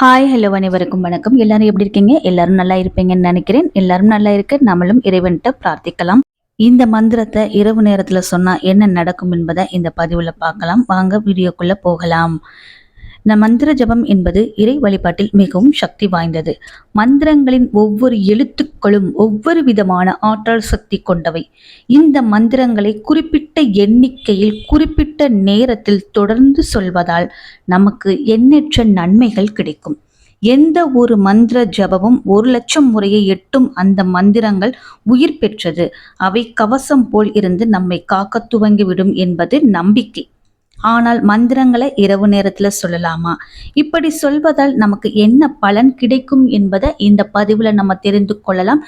Hi hello அனைவருக்கும் வணக்கம். எல்லாரும் எப்படி இருக்கீங்க? எல்லாரும் நல்லா இருப்பீங்கன்னு நினைக்கிறேன். எல்லாரும் நல்லா இருக்க நம்மளும் இறைவன்கிட்ட பிரார்த்திக்கலாம். இந்த மந்திரத்தை இரவு நேரத்தில் சொன்னால் என்ன நடக்கும் என்பதை இந்த பதிவில் பார்க்கலாம். வாங்க வீடியோக்குள்ளே போகலாம். இந்த மந்திர ஜபம் என்பது இறை வழிபாட்டில் மிகவும் சக்தி வாய்ந்தது. மந்திரங்களின் ஒவ்வொரு எழுத்துக்களும் ஒவ்வொரு விதமான ஆற்றல் சக்தி கொண்டவை. இந்த மந்திரங்களை குறிப்பிட்ட எண்ணிக்கையில் குறிப்பிட்ட நேரத்தில் தொடர்ந்து சொல்வதால் நமக்கு எண்ணற்ற நன்மைகள் கிடைக்கும். எந்த ஒரு மந்திர ஜபமும் ஒரு லட்சம் முறையை எட்டும் அந்த மந்திரங்கள் உயிர் பெற்றது. அவை கவசம் போல் இருந்து நம்மை காக்க துவங்கிவிடும் என்பது நம்பிக்கை. ஆனால் மந்திரங்களை இரவு நேரத்தில் சொல்லலாமா? இப்படி சொல்வதால் நமக்கு என்ன பலன் கிடைக்கும் என்பதை இந்த பதிவில் நம்ம தெரிந்து கொள்ளலாம்.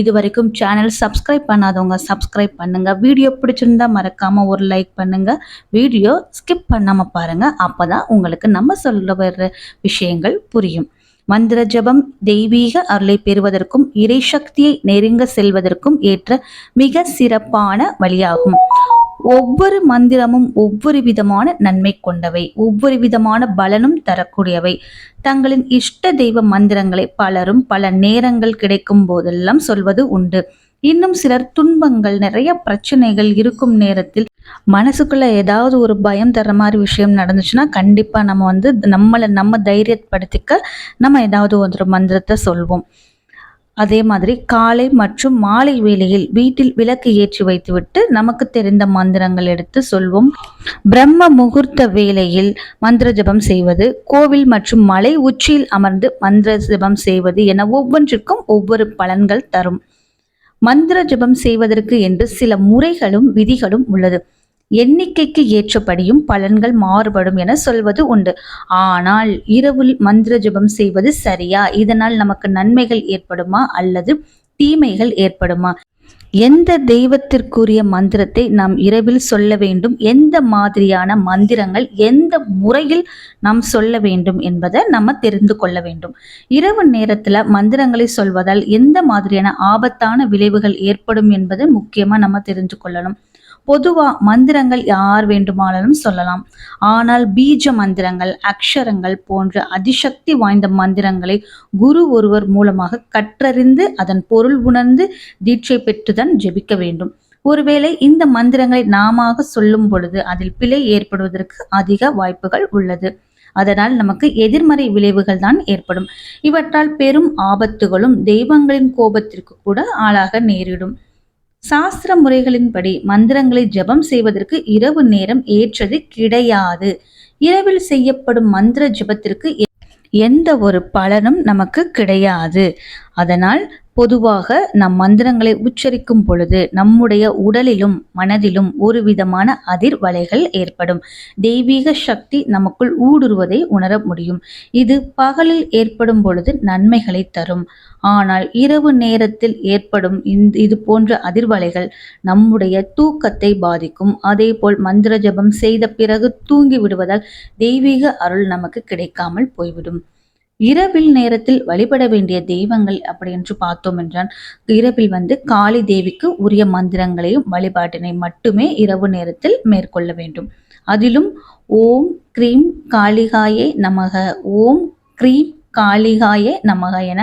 இது வரைக்கும் சேனல் சப்ஸ்கிரைப் பண்ணாதவங்க சப்ஸ்கிரைப் பண்ணுங்க. வீடியோ பிடிச்சிருந்தா மறக்காமல் ஒரு லைக் பண்ணுங்கள் வீடியோ ஸ்கிப் பண்ணாமல் பாருங்கள் அப்போ தான் உங்களுக்கு நம்ம சொல்ல வர்ற விஷயங்கள் புரியும். மந்திர ஜபம் தெய்வீக அருளை பெறுவதற்கும் இறை சக்தியை நெருங்க செல்வதற்கும் ஏற்ற மிக சிறப்பான வழியாகும். ஒவ்வொரு மந்திரமும் ஒவ்வொரு விதமான நன்மை கொண்டவை ஒவ்வொரு விதமான பலனும் தரக்கூடியவை. தங்களின் இஷ்ட தெய்வ மந்திரங்களை பலரும் பல நேரங்கள் கிடைக்கும் போதெல்லாம் சொல்வது உண்டு. இன்னும் சிலர் துன்பங்கள் நிறைய பிரச்சனைகள் இருக்கும் நேரத்தில் மனசுக்குள்ள ஏதாவது ஒரு பயம் தர்ற மாதிரி விஷயம் நடந்துச்சுன்னா கண்டிப்பா நம்ம வந்து நம்மளை நம்ம தைரியப்படுத்திக்க நம்ம ஏதாவது ஒரு மந்திரத்தை சொல்வோம். அதே மாதிரி காலை மற்றும் மாலை வேளையில் வீட்டில் விளக்கு ஏற்றி வைத்துவிட்டு நமக்கு தெரிந்த மந்திரங்கள் எடுத்து சொல்வோம். பிரம்ம முகூர்த்த வேளையில் மந்திர ஜபம் செய்வது கோவில் மற்றும் மலை உச்சியில் அமர்ந்து மந்திர ஜபம் செய்வது என ஒவ்வொன்றுக்கும் ஒவ்வொரு பலன்கள் தரும். மந்திர ஜபம் செய்வதற்கு என்று சில முறைகளும் விதிகளும் உள்ளது. எண்ணிக்கைக்கு ஏற்றபடியும் பலன்கள் மாறுபடும் என சொல்வது உண்டு. ஆனால் இரவில் மந்திர ஜபம் செய்வது சரியா? இதனால் நமக்கு நன்மைகள் ஏற்படுமா? அல்லது தீமைகள் ஏற்படுமா? எந்த தெய்வத்திற்குரிய மந்திரத்தை நாம் இரவில் சொல்ல வேண்டும்? எந்த மாதிரியான மந்திரங்கள் எந்த முறையில் நாம் சொல்ல வேண்டும் என்பதை நம்ம தெரிந்து கொள்ள வேண்டும். இரவு நேரத்துல மந்திரங்களை சொல்வதால் எந்த மாதிரியான ஆபத்தான விளைவுகள் ஏற்படும் என்பதை முக்கியமா நம்ம தெரிஞ்சு கொள்ளணும். பொதுவா மந்திரங்கள் யார் வேண்டுமானாலும் சொல்லலாம். ஆனால் பீஜ மந்திரங்கள் அக்ஷரங்கள் போன்ற அதிசக்தி வாய்ந்த மந்திரங்களை குரு ஒருவர் மூலமாக கற்றறிந்து அதன் பொருள் உணர்ந்து தீட்சை பெற்றுதான் ஜெபிக்க வேண்டும். ஒருவேளை இந்த மந்திரங்களை நாம சொல்லும் பொழுது அதில் பிழை ஏற்படுவதற்கு அதிக வாய்ப்புகள் உள்ளது. அதனால் நமக்கு எதிர்மறை விளைவுகள் தான் ஏற்படும். இவற்றால் பெரும் ஆபத்துகளும் தெய்வங்களின் கோபத்திற்கு கூட ஆளாக நேரிடும். சாஸ்திர முறைகளின்படி மந்திரங்களை ஜபம் செய்வதற்கு இரவு நேரம் ஏற்றது கிடையாது. இரவில் செய்யப்படும் மந்திர ஜபத்திற்கு எந்த ஒரு பலனும் நமக்கு கிடையாது. அதனால் பொதுவாக நம் மந்திரங்களை உச்சரிக்கும் பொழுது நம்முடைய உடலிலும் மனதிலும் ஒரு விதமான அதிர்வலைகள் ஏற்படும். தெய்வீக சக்தி நமக்குள் ஊடுருவதை உணர முடியும். இது பகலில் ஏற்படும் பொழுது நன்மைகளை தரும். ஆனால் இரவு நேரத்தில் ஏற்படும் இந்த இது போன்ற அதிர்வலைகள் நம்முடைய தூக்கத்தை பாதிக்கும். அதே போல் மந்திர ஜபம் செய்த பிறகு தூங்கி விடுவதால் தெய்வீக அருள் நமக்கு கிடைக்காமல் போய்விடும். இரவில் நேரத்தில் வழிபட வேண்டிய தெய்வங்கள் அப்படி என்று பார்த்தோம் என்றால் இரவில் வந்து காளி தேவிக்கு உரிய மந்திரங்களையும் வழிபாட்டினை மட்டுமே இரவு நேரத்தில் மேற்கொள்ள வேண்டும். அதிலும் ஓம் க்ரீம் காளிகாயே நமக ஓம் கிரீம் காளிகாயே நமக என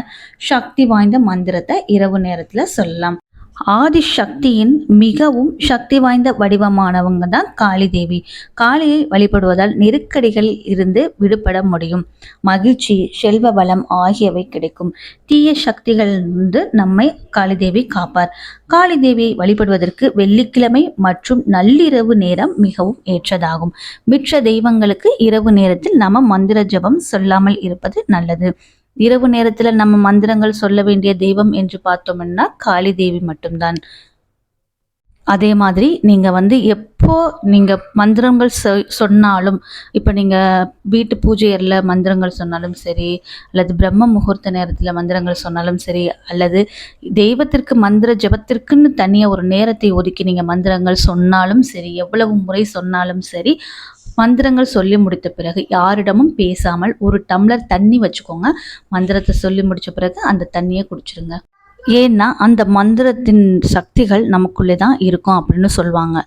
சக்தி வாய்ந்த மந்திரத்தை இரவு நேரத்தில் சொல்லலாம். ஆதி சக்தியின் மிகவும் சக்தி வாய்ந்த வடிவமானவங்க தான் காளி தேவி காளியை வழிபடுவதால் நெருக்கடிகளில் இருந்து விடுபட முடியும். மகிழ்ச்சி செல்வ வளம் ஆகியவை கிடைக்கும். தீய சக்திகளிலிருந்து நம்மை காளி தேவி காப்பார். காளி தேவியை வழிபடுவதற்கு வெள்ளிக்கிழமை மற்றும் நள்ளிரவு நேரம் மிகவும் ஏற்றதாகும். மிற்ற தெய்வங்களுக்கு இரவு நேரத்தில் நம்ம மந்திர ஜபம் சொல்லாமல் இருப்பது நல்லது. இரவு நேரத்துல நம்ம மந்திரங்கள் சொல்ல வேண்டிய தெய்வம் என்று பார்த்தோம்னா காளி தேவி மட்டும்தான். அதே மாதிரி நீங்கள் வந்து எப்போ நீங்கள் மந்திரங்கள் சொன்னாலும் இப்போ நீங்கள் வீட்டு பூஜை அறையில் மந்திரங்கள் சொன்னாலும் சரி அல்லது பிரம்ம முகூர்த்த நேரத்தில் மந்திரங்கள் சொன்னாலும் சரி அல்லது தெய்வத்திற்கு மந்திர ஜபத்திற்குன்னு தனியாக ஒரு நேரத்தை ஒதுக்கி நீங்கள் மந்திரங்கள் சொன்னாலும் சரி எவ்வளவு முறை சொன்னாலும் சரி மந்திரங்கள் சொல்லி முடித்த பிறகு யாரிடமும் பேசாமல் ஒரு டம்ளர் தண்ணி வச்சுக்கோங்க. மந்திரத்தை சொல்லி முடித்த பிறகு அந்த தண்ணியை குடிச்சிருங்க. ஏன்னா அந்த மந்திரத்தின் சக்திகள் நமக்குள்ளே தான் இருக்கும் அப்படின்னு சொல்லுவாங்க.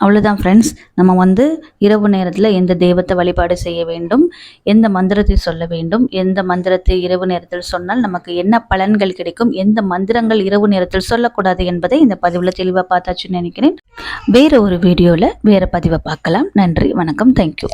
அவ்வளோதான் ஃப்ரெண்ட்ஸ் நம்ம வந்து இரவு நேரத்தில் எந்த தெய்வத்தை வழிபாடு செய்ய வேண்டும்? எந்த மந்திரத்தை சொல்ல வேண்டும்? எந்த மந்திரத்தை இரவு நேரத்தில் சொன்னால் நமக்கு என்ன பலன்கள் கிடைக்கும்? எந்த மந்திரங்கள் இரவு நேரத்தில் சொல்லக்கூடாது என்பதை இந்த பதிவில் தெளிவாக பார்த்தாச்சுன்னு நினைக்கிறேன். வேறு ஒரு வீடியோவில் வேறு பதிவை பார்க்கலாம். நன்றி வணக்கம். தேங்க்யூ